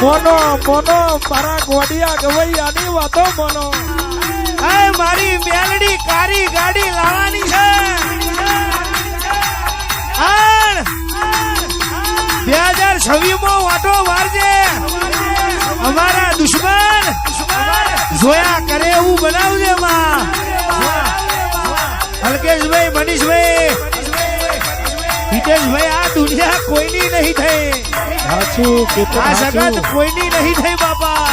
Mono mono મારા ગોડિયા ગવૈયાની વાતો mono હાય મારી મેલડી કારી ગાડી લાવવાની છે. બે હજાર છવ્વીસમાં વાટો વારજે અમારા દુશ્મન જોયા કરે એવું બનાવજે માં હલકેશભાઈ, મનીષભાઈ હિતેશભાઈ આ દુનિયા કોઈની નહીં થઈ. સાચું કેતન આ જગત. કોઈની નહીં થઈ બાપા.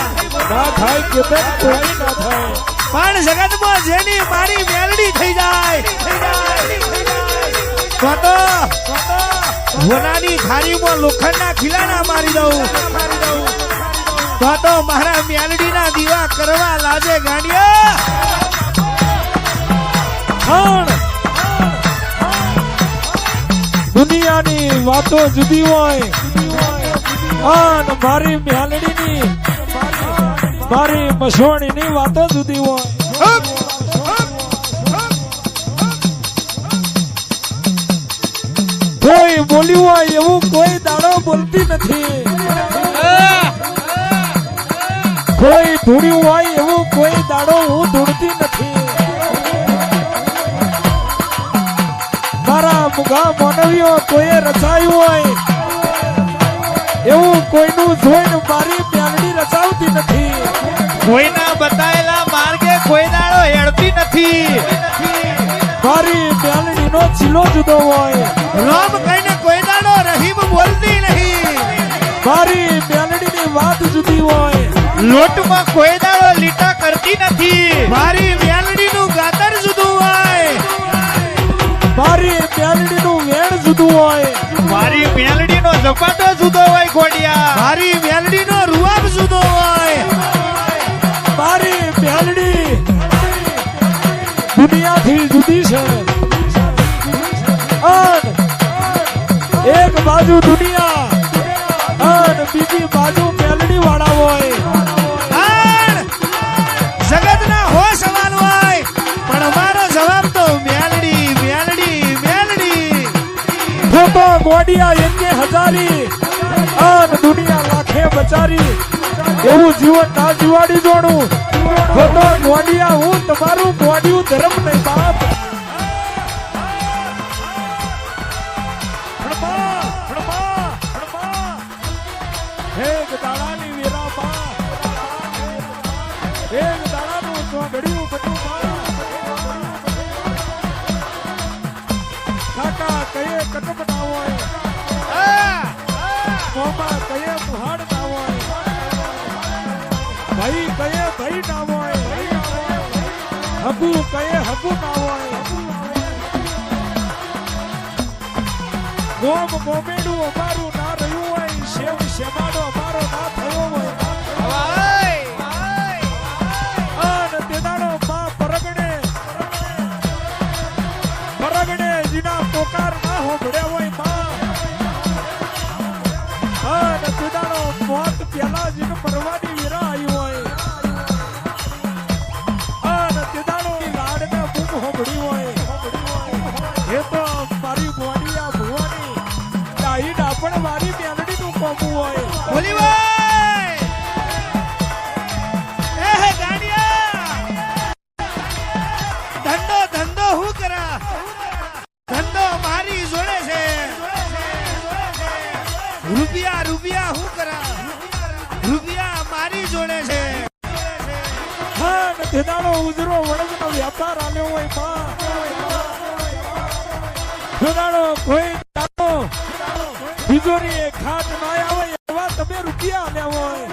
ના થાય કેતન કોઈ ના થાય. પણ જગતમાં જેની મારી મેલડી થઈ જાય. તો તો હોનાની થાળીમાં લોખંડના ખીલાના મારી દઉં. તો તો મારા મેલડીના દીવા કરવા લાજે ગાંડિયા. દુનિયાની વાતો જુદી હોય. અને મારી મ્યાલડીની, મારી મસવાણીની વાતો જુદી હોય. કોઈ બોલ્યું હોય એવું કોઈ દાડો બોલતી નથી. કોઈ ધૂણ્યું હોય એવું કોઈ દાડો હું માનવીઓ કોઈએ રચાયું હોય. એવું કોઈનું જોઈને મારી પ્યાલડી રચાવતી નથી. કોઈના બતાયેલા માર્ગે કોઈ દાડો હેડતી નથી. મારી મ્યાલડીનો ચીલો જુદો હોય. રામ કહીને કોઈ દાડો રહીમ બોલતી નહીં. મારી મ્યાલડીની વાત જુદી હોય. લોટમાં કોઈ દાડો લીટા કરતી નથી. મારી હોય. મારી મેલડીનો ઝપાટો જુદો હોય ગોડિયા મારી મેલડીનો રૂઆબ જુદો હોય. મારી મ્યાલડી દુનિયાથી જુદી છે. એક બાજુ દુનિયા અને બીજી બાજુ ખોટો એમને હજારી. આન દુનિયા લાખે બચારી. એવું જીવન ના જીવાડી જોડું. મોડિયા હું તમારું મોડિયું ધર્મ નહીં બાપ. હગુ કયે હબુ ના હોય. ગોમ ગોમેડું અમારું ના રહ્યું હોય શેવ શેમાડો અમારો ના થયો હોય. પોકાર ના હોભળે હોયમાં. મોત પેલા જીને મરવાની વિરા આવી હોય. મેલડીનું હોય. ધંધો ધંધો હું કરા? ધંધો મારી જોડે છે. રૂપિયા રૂપિયા હું કરા? રૂપિયા મારી જોડે છે. હા ને ઉજરો વડદનો વ્યાપાર આલ્યો હોયમાં તેદાડો કોઈ તિજોરી ખાટ ના આવે એવા તમે રૂપિયા આલ્યા હોય.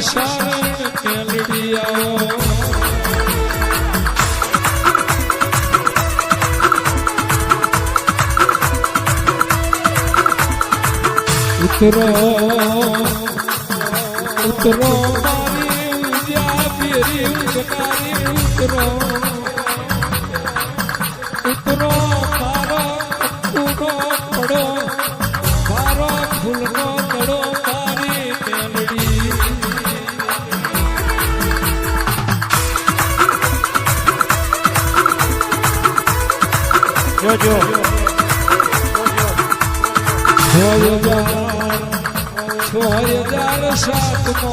શરણ મેલડી આવો ઉતરો ઉતરો મારી ઉદ્યા કેરી ઉગનારી ઉતરો ઉતરો જોજો છોય હજાર છોય હજાર સાતમો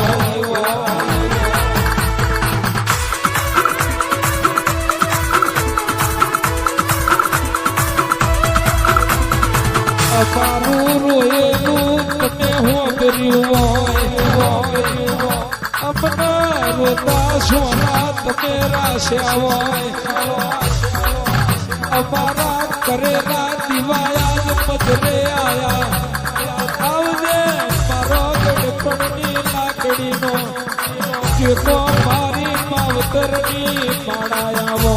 અમારું રોયેલું તમે હોગર્યું હોય અમના રોતા સોના તમે રાશ્યા હોય અમારા કરેલા દિવાયા જ પધરે આયા આવજે મારો ગડપણની લાકડીનો કે તો માળાયાવો